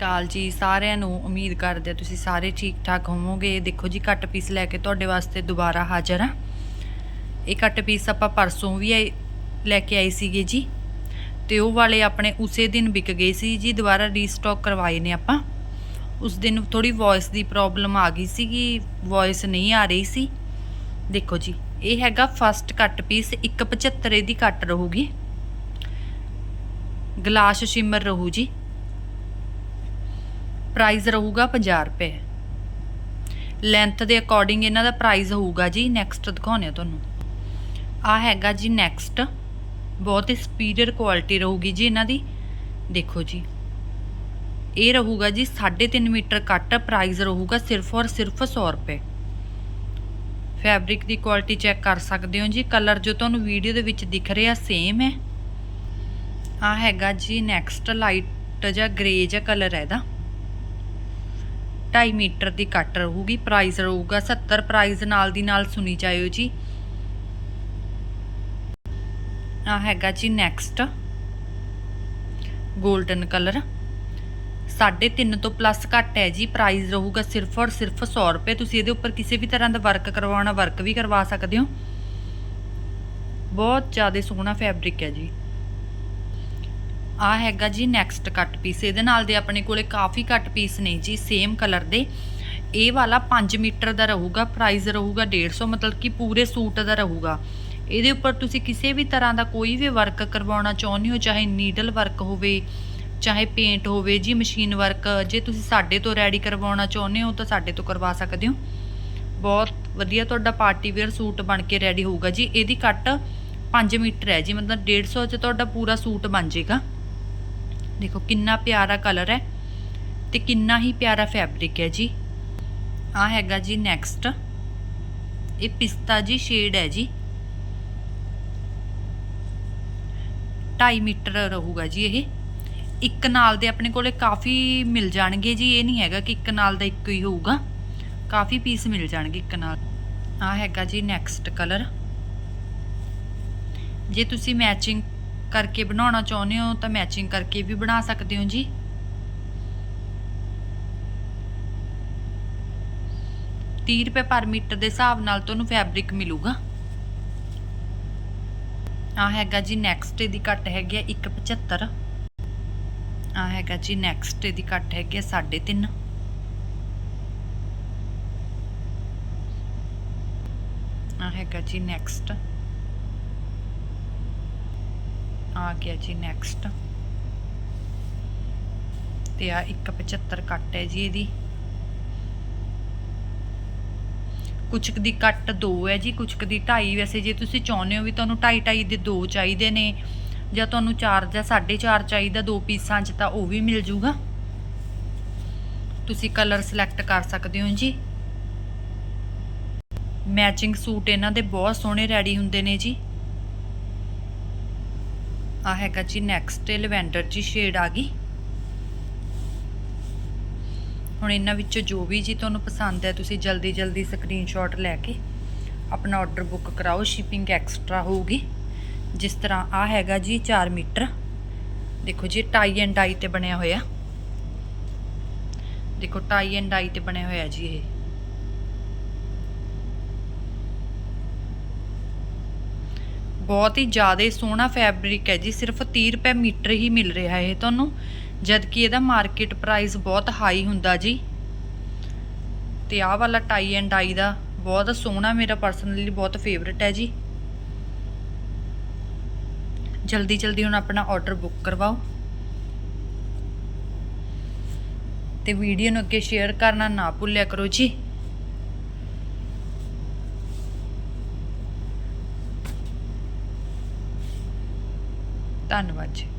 ਕਾਲ ਜੀ ਸਾਰਿਆਂ ਨੂੰ ਉਮੀਦ ਕਰਦੇ ਆ ਤੁਸੀਂ ਸਾਰੇ ਠੀਕ ਠਾਕ ਹੋਵੋਗੇ। ਦੇਖੋ ਜੀ ਕੱਟ ਪੀਸ ਲੈ ਕੇ ਤੁਹਾਡੇ ਵਾਸਤੇ ਦੁਬਾਰਾ ਹਾਜ਼ਰ ਹਾਂ। ਇਹ ਕੱਟ ਪੀਸ ਆਪਾਂ ਪਰਸੋਂ ਵੀ ਆਏ- ਲੈ ਕੇ ਆਏ ਸੀਗੇ ਜੀ। ਤੇ ਉਹ ਵਾਲੇ ਆਪਣੇ ਉਸੇ ਦਿਨ ਵਿਕ ਗਏ ਸੀ ਜੀ, ਦੁਬਾਰਾ ਰੀਸਟਾਕ ਕਰਵਾਏ ਨੇ ਆਪਾਂ। ਉਸ ਦਿਨ ਥੋੜੀ ਵੌਇਸ ਦੀ ਪ੍ਰੋਬਲਮ ਆ ਗਈ ਸੀਗੀ ਵੌਇਸ ਨਹੀਂ ਆ ਰਹੀ ਸੀ। ਦੇਖੋ ਜੀ, ਇਹ ਹੈਗਾ ਫਸਟ ਕੱਟ ਪੀਸ 175 ਦੀ ਕੱਟ ਰਹੂਗੀ। ਗਲਾਸ ਸ਼ਿਮਰ ਰਹੂ ਜੀ। ਪ੍ਰਾਈਸ ਰਹੂਗਾ 50 ਰੁਪਏ। ਲੈਂਥ ਦੇ ਅਕੋਰਡਿੰਗ ਇਹਨਾਂ ਦਾ ਪ੍ਰਾਈਸ ਹੋਊਗਾ ਜੀ ਨੈਕਸਟ ਦਿਖਾਉਣੇ ਆ ਤੁਹਾਨੂੰ। ਆ ਹੈਗਾ ਜੀ ਨੈਕਸਟ ਬਹੁਤ ਹੀ ਸੁਪੀਰੀਅਰ ਕੁਆਲਿਟੀ ਰਹੂਗੀ ਜੀ ਇਹਨਾਂ ਦੀ। ਦੇਖੋ ਜੀ। ਇਹ ਰਹੂਗਾ ਜੀ 3.5 ਮੀਟਰ ਕੱਟ ਪ੍ਰਾਈਸ ਰਹੂਗਾ ਸਿਰਫ ਔਰ ਸਿਰਫ 100 ਰੁਪਏ। ਫੈਬਰਿਕ ਦੀ ਕੁਆਲਿਟੀ ਚੈੱਕ ਕਰ ਸਕਦੇ ਹੋ ਜੀ। ਕਲਰ ਜੋ ਤੁਹਾਨੂੰ ਵੀਡੀਓ ਦੇ ਵਿੱਚ ਦਿਖ ਰਿਹਾ ਸੇਮ ਹੈ। ਆ ਹੈਗਾ ਜੀ ਨੈਕਸਟ ਲਾਈਟ ਜਾਂ ਗ੍ਰੇ ਜਾਂ ਕਲਰ ਹੈ ਇਹਦਾ। 2.5 ਮੀਟਰ ਦੀ ਕੱਟ ਰਹੂਗੀ ਪ੍ਰਾਈਸ ਰਹੂਗਾ 70 ਪ੍ਰਾਈਸ ਨਾਲ ਦੀ ਨਾਲ ਸੁਣੀ ਜਾਇਓ ਜੀ। ਆ ਹੈਗਾ ਜੀ ਨੈਕਸਟ 골ਡਨ ਕਲਰ 3.5 ਤੋਂ ਪਲੱਸ ਘੱਟ ਹੈ ਜੀ ਪ੍ਰਾਈਸ ਰਹੂਗਾ ਸਿਰਫ ਔਰ ਸਿਰਫ 100 ਰੁਪਏ। ਤੁਸੀਂ ਇਹਦੇ ਉੱਪਰ ਕਿਸੇ ਵੀ ਤਰ੍ਹਾਂ ਦਾ ਵਰਕ ਕਰਵਾਉਣਾ ਵਰਕ ਵੀ ਕਰਵਾ ਸਕਦੇ ਹੋ। ਬਹੁਤ ਜ਼ਿਆਦਾ ਸੋਹਣਾ ਫੈਬਰਿਕ ਹੈ ਜੀ। ਆ ਹੈਗਾ ਜੀ ਨੈਕਸਟ ਕੱਟ ਪੀਸ ਇਹਦੇ ਨਾਲ ਦੇ ਆਪਣੇ ਕੋਲੇ ਕਾਫੀ ਕੱਟ ਪੀਸ ਨੇ ਜੀ ਸੇਮ ਕਲਰ ਦੇ। ਇਹ ਵਾਲਾ 5 ਮੀਟਰ ਦਾ ਰਹੂਗਾ ਪ੍ਰਾਈਸ ਰਹੂਗਾ 150 ਮਤਲਬ ਕਿ ਪੂਰੇ ਸੂਟ ਦਾ ਰਹੂਗਾ। ਇਹਦੇ ਉੱਪਰ ਤੁਸੀਂ ਕਿਸੇ ਵੀ ਤਰ੍ਹਾਂ ਦਾ ਕੋਈ ਵੀ ਵਰਕ ਕਰਵਾਉਣਾ ਚਾਹੁੰਦੇ ਹੋ, ਚਾਹੇ ਨੀਡਲ ਵਰਕ ਹੋਵੇ, ਚਾਹੇ ਪੇਂਟ ਹੋਵੇ, ਜੀ ਮਸ਼ੀਨ ਵਰਕ ਜੇ ਤੁਸੀਂ ਸਾਡੇ ਤੋਂ ਰੈਡੀ ਕਰਵਾਉਣਾ ਚਾਹੁੰਦੇ ਹੋ, ਤਾਂ ਸਾਡੇ ਤੋਂ ਕਰਵਾ ਸਕਦੇ ਹੋ। ਬਹੁਤ ਵਧੀਆ ਤੁਹਾਡਾ ਪਾਰਟੀ ਵੇਅਰ ਸੂਟ ਬਣ ਕੇ ਰੈਡੀ ਹੋਊਗਾ ਜੀ। ਇਹਦੀ ਕੱਟ 5 ਮੀਟਰ ਹੈ ਜੀ, ਮਤਲਬ 150 ਚ ਤੁਹਾਡਾ ਪੂਰਾ ਸੂਟ ਬਣ ਜਾਏਗਾ। ਦੇਖੋ, ਕਿੰਨਾ ਪਿਆਰਾ ਕਲਰ ਹੈ ਤੇ ਕਿੰਨਾ ਹੀ ਪਿਆਰਾ ਫੈਬਰਿਕ ਹੈ ਜੀ। ਆ ਹੈਗਾ ਜੀ ਨੈਕਸਟ ਇਹ ਪਿਸਤਾ ਜੀ ਸ਼ੇਡ ਹੈ ਜੀ। 2.5 ਮੀਟਰ ਰਹੂਗਾ ਜੀ ਇਹ। ਇੱਕ ਨਾਲ ਦੇ ਆਪਣੇ ਕੋਲੇ ਕਾਫੀ ਮਿਲ ਜਾਣਗੇ ਜੀ, ਇਹ ਨਹੀਂ ਹੈਗਾ ਕਿ ਇੱਕ ਨਾਲ ਦਾ ਇੱਕੋ ਹੀ ਹੋਊਗਾ। ਕਾਫੀ ਪੀਸ ਮਿਲ ਜਾਣਗੇ ਇੱਕ ਨਾਲ। ਆ ਹੈਗਾ ਜੀ ਨੈਕਸਟ ਕਲਰ ਜੇ ਤੁਸੀਂ ਮੈਚਿੰਗ ਕਰਕੇ ਬਣਾਉਣਾ ਚਾਹੁੰਦੇ ਹੋ ਤਾਂ ਮੈਚਿੰਗ ਕਰਕੇ ਵੀ ਬਣਾ ਸਕਦੇ ਹੋ ਜੀ। ਤੀਹ ਰੁਪਏ ਪਰ ਮੀਟਰ ਦੇ ਹਿਸਾਬ ਨਾਲ ਤੁਹਾਨੂੰ ਫੈਬਰਿਕ ਮਿਲੂਗਾ। ਆ ਹੈਗਾ ਜੀ ਨੈਕਸਟ ਇਹਦੀ ਕੱਟ ਹੈਗੀ ਆ 175 ਆ ਹੈਗਾ ਜੀ ਨੈਕਸਟ ਇਹਦੀ ਕੱਟ ਹੈਗੀ ਆ 3.5 ਆ ਹੈਗਾ ਜੀ ਨੈਕਸਟ ਆ ਗਿਆ ਜੀ ਨੈਕਸਟ ਤੇ ਆ 175 ਕੱਟ ਹੈ ਜੀ ਇਹਦੀ। ਕੁਛ ਕੁ ਦੀ ਕੱਟ 2 ਹੈ ਜੀ ਕੁਛ ਕੁ ਦੀ 2.5 ਵੈਸੇ ਜੇ ਤੁਸੀਂ ਚਾਹੁੰਦੇ ਹੋ ਵੀ ਤੁਹਾਨੂੰ 2.5 2.5 ਦੇ ਦੋ ਚਾਹੀਦੇ ਨੇ, ਜਾਂ ਤੁਹਾਨੂੰ 4 ਜਾਂ 4.5 ਚਾਹੀਦਾ ਦੋ ਪੀਸਾਂ 'ਚ, ਤਾਂ ਉਹ ਵੀ ਮਿਲ ਜੂਗਾ। ਤੁਸੀਂ ਕਲਰ ਸਿਲੈਕਟ ਕਰ ਸਕਦੇ ਹੋ ਜੀ। ਮੈਚਿੰਗ ਸੂਟ ਇਹਨਾਂ ਦੇ ਬਹੁਤ ਸੋਹਣੇ ਰੈਡੀ ਹੁੰਦੇ ਨੇ ਜੀ। ਆ ਹੈਗਾ ਜੀ ਨੈਕਸਟ ਲਵੈਂਡਰ ਜੀ ਸ਼ੇਡ ਆ ਗਈ। ਹੁਣ ਇਹਨਾਂ ਵਿੱਚੋਂ ਜੋ ਵੀ ਜੀ ਤੁਹਾਨੂੰ ਪਸੰਦ ਹੈ, ਤੁਸੀਂ ਜਲਦੀ ਜਲਦੀ ਸਕਰੀਨਸ਼ਾਟ ਲੈ ਕੇ ਆਪਣਾ ਆਰਡਰ ਬੁੱਕ ਕਰਾਓ ਸ਼ਿਪਿੰਗ ਐਕਸਟਰਾ ਹੋਊਗੀ। ਜਿਸ ਤਰ੍ਹਾਂ ਆ ਹੈਗਾ ਜੀ 4 ਮੀਟਰ। ਦੇਖੋ ਜੀ ਟਾਈ ਐਂਡ ਡਾਈ ਤੇ ਬਣਿਆ ਹੋਇਆ। ਦੇਖੋ ਟਾਈ ਐਂਡ ਡਾਈ ਤੇ ਬਣਿਆ ਹੋਇਆ ਜੀ ਇਹ। ਬਹੁਤ ਹੀ ਜ਼ਿਆਦਾ ਸੋਹਣਾ ਫੈਬਰਿਕ ਹੈ ਜੀ। ਸਿਰਫ 30 ਰੁਪਏ ਮੀਟਰ ਹੀ ਮਿਲ ਰਿਹਾ ਇਹ ਤੁਹਾਨੂੰ। ਜਦ ਕਿ ਇਹਦਾ ਮਾਰਕੀਟ ਪ੍ਰਾਈਸ ਬਹੁਤ ਹਾਈ ਹੁੰਦਾ ਜੀ। ਤੇ ਆਹ ਵਾਲਾ ਟਾਈ ਐਂਡ ਡਾਈ ਦਾ ਬਹੁਤ ਸੋਹਣਾ ਮੇਰਾ ਪਰਸਨਲੀ ਬਹੁਤ ਫੇਵਰਿਟ ਹੈ ਜੀ। ਜਲਦੀ ਜਲਦੀ ਹੁਣ ਆਪਣਾ ਆਰਡਰ ਬੁੱਕ ਕਰਵਾਓ। ਤੇ ਵੀਡੀਓ ਨੂੰ ਅੱਗੇ ਸ਼ੇਅਰ ਕਰਨਾ ਨਾ ਭੁੱਲਿਆ ਕਰੋ ਜੀ। ਧੰਨਵਾਦ ਜੀ।